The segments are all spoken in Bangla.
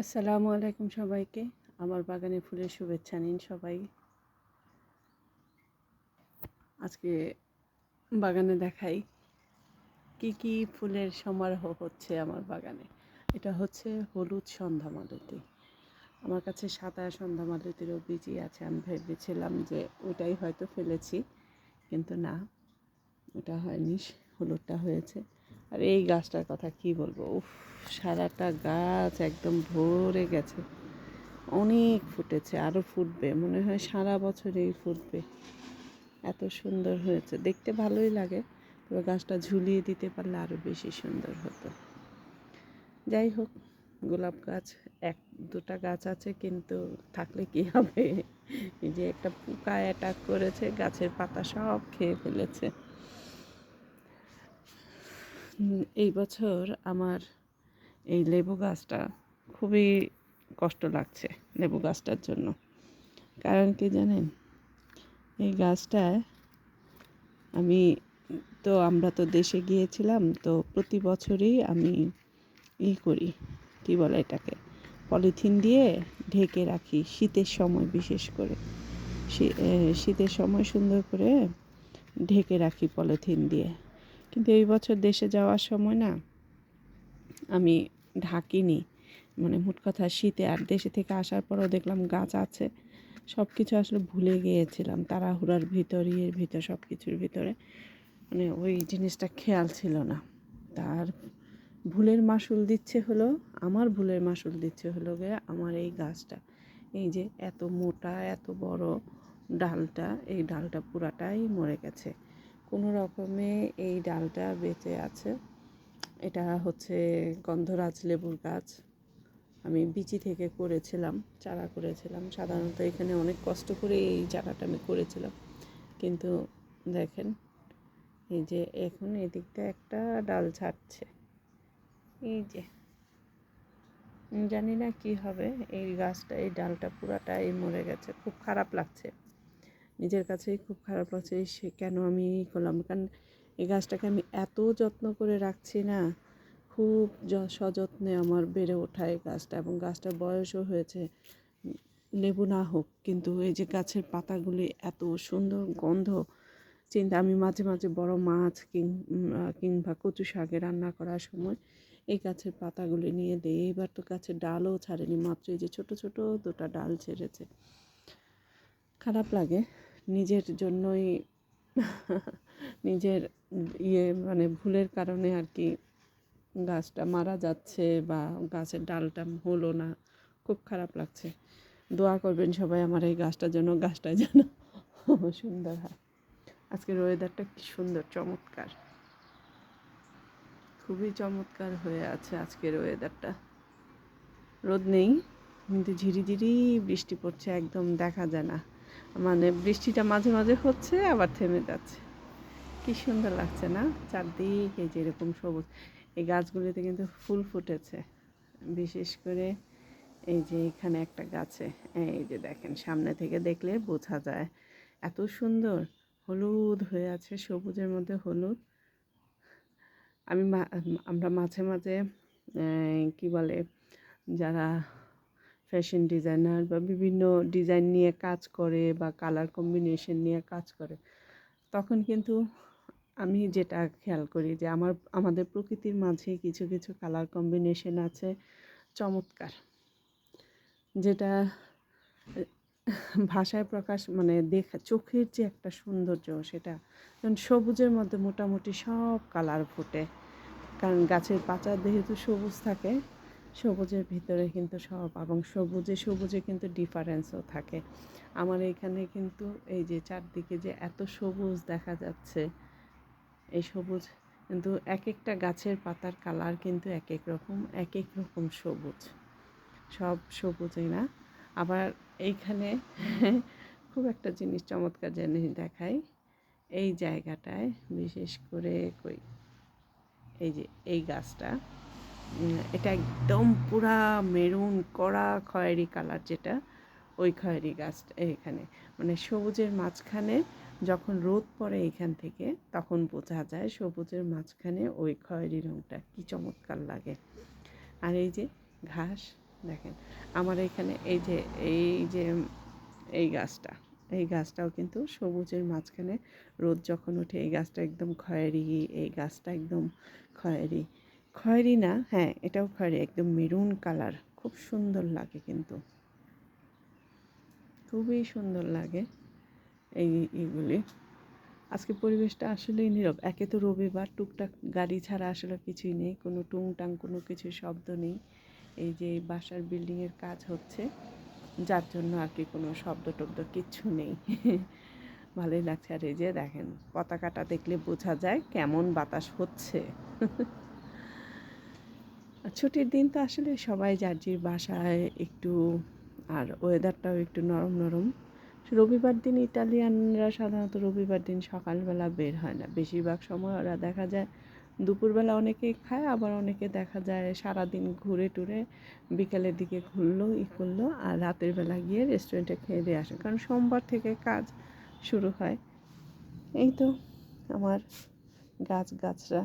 আসসালামু আলাইকুম সবাইকে। আমার বাগানে ফুলের শুভেচ্ছা নিন সবাই। আজকে বাগানে দেখাই কি কি ফুলের সমারোহ হচ্ছে আমার বাগানে। এটা হচ্ছে হলুদ সন্ধ্যা মালতী। আমার কাছে সাদা সন্ধ্যা মালতিরও বীজই আছে। আমি ভেবেছিলাম যে ওইটাই হয়তো ফেলেছি, কিন্তু না, ওটা হয়নি, হলুদটা হয়েছে। আর এই গাছটার কথা কি বলব? উফ, সারাটা গাছ একদম ভরে গেছে। অনেক ফুটেছে আরও ফুটবে। মনে হয় সারা বছরেই ফুটবে। এত সুন্দর হয়েছে। দেখতে ভালোই লাগে। তবে গাছটা ঝুলিয়ে দিতে পারলে আরও বেশি সুন্দর হতো। যাই হোক, গোলাপ গাছ, এক, দুটা গাছ আছে, কিন্তু থাকলে কি হবে? এই যে একটা পোকা অ্যাটাক করেছে, গাছের পাতা সব খেয়ে ফেলেছে। এই বছর আমার এই লেবু গাছটা খুবই কষ্ট লাগছে লেবু গাছটার জন্য। কারণ কি জানেন? এই গাছটায় আমি তো আমরা তো দেশে গিয়েছিলাম, তো প্রতি বছরই আমি ই করি, কি বলে এটাকে? পলিথিন দিয়ে ঢেকে রাখি শীতের সময় বিশেষ করে। শীতের সময় সুন্দর করে ঢেকে রাখি পলিথিন দিয়ে। কিন্তু এই বছর দেশে যাওয়ার সময় না আমি ঢাকিনি। মানে মোট কথা শীতে আর দেশে থেকে আসার পরও দেখলাম গাছ আছে। সব কিছু আসলে ভুলে গিয়েছিলাম, তাড়াহুড়ার ভিতর, ইয়ের ভিতর সব কিছুর ভিতরে। মানে ওই জিনিসটা খেয়াল ছিল না। তার ভুলের মাসুল দিচ্ছে হলো, আমার ভুলের মাসুল দিচ্ছে হলো গে আমার এই গাছটা। এই যে এত মোটা, এত বড় ডালটা, এই ডালটা পুরাটাই মরে গেছে। কোনো রকমে এই ডালটা বেঁচে আছে। এটা হচ্ছে গন্ধরাজ লেবুর গাছ। আমি বিচি থেকে করেছিলাম, চারা করেছিলাম। সাধারণত এখানে অনেক কষ্ট করে এই চারাটা আমি করেছিলাম। কিন্তু দেখেন, এই যে এখন এদিকটা একটা ডাল ছাড়ছে। এই যে, জানি না কি হবে। এই গাছটা, এই ডালটা পুরাটাই মরে গেছে। খুব খারাপ লাগছে। নিজের কাছেই খুব খারাপ লাগছে সে কেন আমি করলাম? কারণ এই গাছটাকে আমি এত যত্ন করে রাখছি না, খুব সযত্নে আমার বেড়ে ওঠা এই গাছটা এবং গাছটার বয়সও হয়েছে, লেবু না হোক, কিন্তু এই যে গাছের পাতাগুলি এত সুন্দর গন্ধ, চিন্তা আমি মাঝে মাঝে বড় মাছ কিং কিংবা কচু শাকে রান্না করার সময় এই গাছের পাতাগুলি নিয়ে দেয় এইবার তো গাছের ডালও ছাড়েনি, মাত্র এই যে ছোট ছোট দুটা ডাল ছেড়েছে। খারাপ লাগে। নিজের জন্যই, নিজের ইয়ে মানে ভুলের কারণে আর কি গাছটা মারা যাচ্ছে বা গাছের ডালটা হলো না। খুব খারাপ লাগছে। দোয়া করবেন সবাই আমার এই গাছটার জন্য গাছটা যেন সুন্দর হয়। আজকের ওয়েদারটা কি সুন্দর, চমৎকার। খুবই চমৎকার হয়ে আছে আজকের ওয়েদারটা রোদ নেই, কিন্তু ঝিরিঝিরি বৃষ্টি পড়ছে, একদম দেখা যায় না। মানে বৃষ্টিটা মাঝে মাঝে হচ্ছে, আবার থেমে যাচ্ছে। কি সুন্দর লাগছে না? চারদিকে যে এরকম সবুজ। এই গাছগুলিতে কিন্তু ফুল ফুটেছে। বিশেষ করে এই যে এখানে একটা গাছে। এই যে দেখেন, সামনে থেকে দেখলে বোঝা যায়। এত সুন্দর। হলুদ হয়ে আছে, সবুজের মধ্যে হলুদ। আমি আমরা মাঝে মাঝে কি বলে, যারা ফ্যাশন ডিজাইনার বা বিভিন্ন ডিজাইন নিয়ে কাজ করে বা কালার কম্বিনেশন নিয়ে কাজ করে, তখন কিন্তু আমি যেটা খেয়াল করি যে আমার, আমাদের প্রকৃতির মাঝে কিছু কিছু কালার কম্বিনেশন আছে চমৎকার, যেটা ভাষায় প্রকাশ মানে দেখা, চোখের যে একটা সৌন্দর্য সেটা, যেমন সবুজের মধ্যে মোটামুটি সব কালার ফোটে, কারণ গাছের পাতা যেহেতু সবুজ থাকে সবুজের ভিতরে কিন্তু সব এবং সবুজে সবুজে কিন্তু ডিফারেন্সও থাকে। আমার এখানে কিন্তু এই যে চারদিকে যে এত সবুজ দেখা যাচ্ছে, এই সবুজ কিন্তু এক একটা গাছের পাতার কালার কিন্তু এক এক রকম এক এক রকম সবুজ। সব সবুজই না। আবার এইখানে খুব একটা জিনিস চমৎকার জিনিস দেখাই, এই জায়গাটায় বিশেষ করে কই? এই যে এই গাছটা। এটা একদম পুরা মেরুন, কড়া খয়েরি কালার যেটা, ওই খয়েরি গাছটা এখানে। মানে সবুজের মাঝখানে যখন রোদ পড়ে এখান থেকে, তখন বোঝা যায় সবুজের মাঝখানে ওই খয়েরি রঙটা কি চমৎকার লাগে। আর এই যে ঘাস, দেখেন, আমার এখানে এই যে এই যে, এই গাছটা, এই গাছটাও কিন্তু সবুজের মাঝখানে রোদ যখন ওঠে, এই গাছটা একদম খয়েরি, এই গাছটা একদম খয়েরি। খয়েরি না হ্যাঁ এটাও খয়েরি, একদম মেরুন কালার, খুব সুন্দর লাগে কিন্তু। খুবই সুন্দর লাগে এই এইগুলি আজকে পরিবেশটা আসলেই নীরব, একে তো রবিবার, টুকটাক গাড়ি ছাড়া আসলে কিছুই নেই, কোনো টুংটাং, কোনো কিছু শব্দ নেই, এই যে বাসার বিল্ডিংয়ের কাজ হচ্ছে, যার জন্য আর কি কোনো শব্দ টব্দ কিচ্ছু নেই। ভালোই লাগছে, আর এই যে দেখেন, পতাকাটা দেখলে বোঝা যায় কেমন বাতাস হচ্ছে। ছুটির দিন তো আসলে সবাই যার যার বাসায় একটু, আর ওয়েদারটাও একটু নরম নরম। রবিবার দিন ইটালিয়ানরা সাধারণত রবিবার দিন সকালবেলা বের হয় না। বেশিরভাগ সময় ওরা দেখা যায় দুপুরবেলা অনেকে খায়, আবার অনেকে দেখা যায় সারাদিন ঘুরে টুরে বিকালের দিকে ঘুরলো, ই করল, আর রাতের বেলা গিয়ে রেস্টুরেন্টে খেয়ে দিয়ে আসে। কারণ সোমবার থেকে কাজ শুরু হয়। এই তো আমার গাছ গাছরা।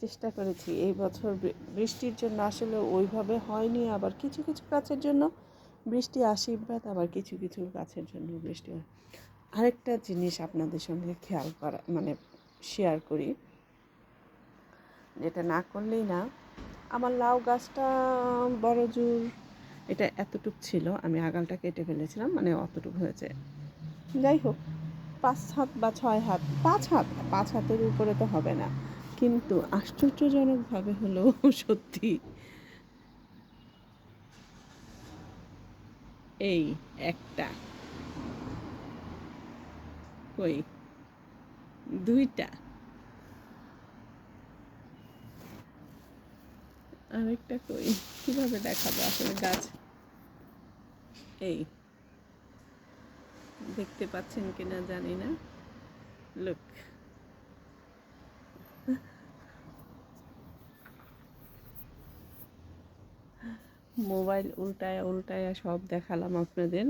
চেষ্টা করেছি। এই বছর বৃষ্টির জন্য আসলে ওইভাবে হয়নি, আবার কিছু কিছু গাছের জন্য বৃষ্টি, আশীর্বাদ, আবার কিছু কিছু গাছের জন্য বৃষ্টি হয়। আরেকটা জিনিস আপনাদের সঙ্গে খেয়াল করা মানে শেয়ার করি। যেটা না করলেই না, আমার লাউ গাছটা বড় জোর, এটা এতটুক ছিল, আমি আগালটা কেটে ফেলেছিলাম মানে অতটুকু হয়েছে। যাই হোক, পাঁচ হাত বা ছয় হাত, পাঁচ হাত, পাঁচ হাতের উপরে তো হবে না। কিন্তু আশ্চর্যজনকভাবে হলো সত্যি। এই একটা। কই? দুইটা। আরেকটা কই? কীভাবে দেখাবো আসলে গাছ? এই। দেখতে পাচ্ছেন কিনা জানি না। লুক। মোবাইল উল্টায় উল্টায় সব দেখালাম আপনাদের।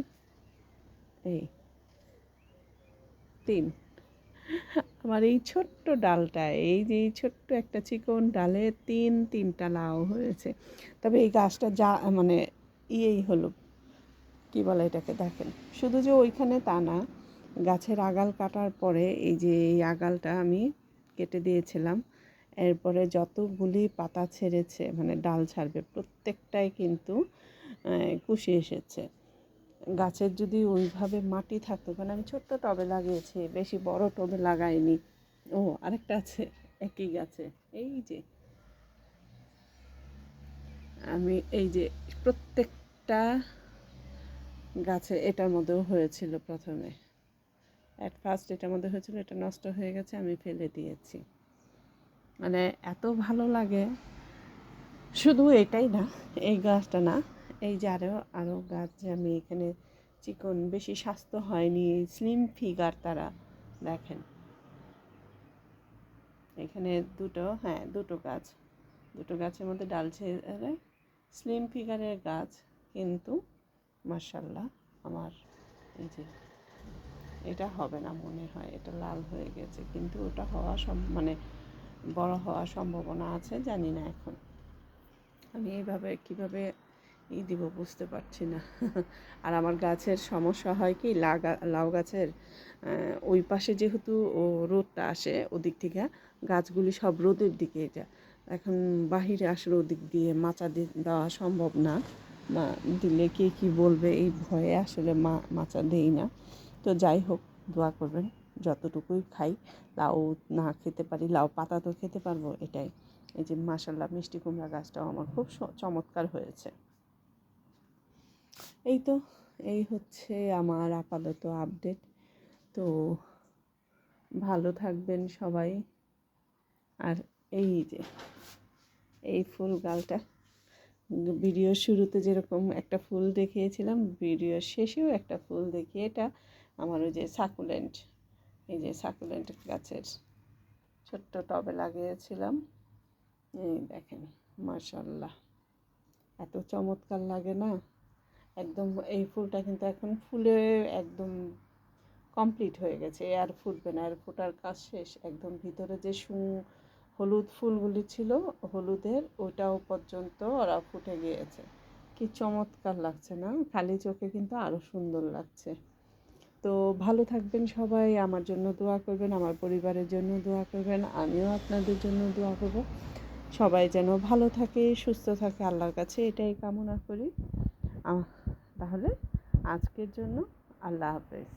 এই তিন। আমার এই ছোট্ট ডালটায়, এই যে এই ছোট্ট একটা চিকন ডালে তিন, তিনটা লাউ হয়েছে। তবে এই গাছটা যা মানে ইয়েই হলো, কি বলে এটাকে, দেখেন। শুধু যে ওইখানে তা না, গাছের আগাল কাটার পরে এই যে এই আগালটা আমি কেটে দিয়েছিলাম এরপরে যতগুলি পাতা ছেড়েছে মানে ডাল ছাড়বে, প্রত্যেকটাই কিন্তু কুশি এসেছে। গাছের যদি ওইভাবে মাটি থাকতো কারণ আমি ছোট্ট টবে লাগিয়েছি, বেশি বড় টবে লাগাইনি। ও, আরেকটা আছে, একই গাছে। এই যে। আমি এই যে প্রত্যেকটা গাছে এটার মধ্যেও হয়েছিল প্রথমে। অ্যাট ফার্স্ট এটার মধ্যে হয়েছিল, এটা নষ্ট হয়ে গেছে, আমি ফেলে দিয়েছি। মানে এত ভালো লাগে। শুধু এটাই না, এই গাছটা না, এই যে আরও আরও গাছ যে আমি এখানে চিকন, বেশি স্বাস্থ্য হয়নি স্লিম ফিগার তারা দেখেন। এখানে দুটো হ্যাঁ দুটো গাছ, দুটো গাছের মধ্যে ডাল ছেড়ে স্লিম ফিগারের গাছ, কিন্তু মার্শাল্লাহ আমার এই যে, এটা হবে না মনে হয়, এটা লাল হয়ে গেছে, কিন্তু ওটা হওয়া সব মানে বড় হওয়ার সম্ভাবনা আছে, জানি না এখন। আমি এইভাবে কীভাবে ই দিব বুঝতে পারছি না। আর আমার গাছের সমস্যা হয় কি লাগা লাউ গাছের ওই পাশে যেহেতু রোদটা আসে ওদিক থেকে, গাছগুলি সব রোদের দিকে যায় এখন বাহিরে আসলে ওদিক দিয়ে মাচা দেওয়া সম্ভব না। মা, দিলে কে কী বলবে এই ভয়ে আসলে মা, মাচা দেই না। তো যাই হোক, দোয়া করবেন। যতটুকুই খাই, লাউ না খেতে পারি, লাউ পাতা তো খেতে পারব এটাই। এই যে মাসাল্লাহ মিষ্টি কুমড়া গাছটাও আমার খুব চমৎকার হয়েছে। এই তো, এই হচ্ছে আমার আপাতত আপডেট তো ভালো থাকবেন সবাই। আর এই যে, এই ফুল গালটা ভিডিও শুরুতে যেরকম একটা ফুল দেখিয়েছিলাম ভিডিও শেষেও একটা ফুল দেখিয়ে এটা আমার ওই যে সাকুলেন্ট এই যে সাকুলেন্ট গাছের ছোট্ট টবে লাগিয়েছিলাম। এই দেখেন মার্শাল্লাহ এত চমৎকার লাগে না? একদম এই ফুলটা কিন্তু এখন ফুলে একদম কমপ্লিট হয়ে গেছে আর ফুটবে না। আর ফোটার কাজ শেষ। একদম ভিতরে যে সু, হলুদ ফুলগুলি ছিল, হলুদের, ওটাও পর্যন্ত ওরা ফুটে গিয়েছে। কি চমৎকার লাগছে না? খালি চোখে কিন্তু আরও সুন্দর লাগছে। তো ভালো থাকবেন সবাই, আমার জন্য দোয়া করবেন, আমার পরিবারের জন্য দোয়া করবেন, আমিও আপনাদের জন্য দোয়া করব। সবাই যেন ভালো থাকে, সুস্থ থাকে, আল্লাহর কাছে এটাই কামনা করি। তাহলে আজকের জন্য আল্লাহ হাফেজ।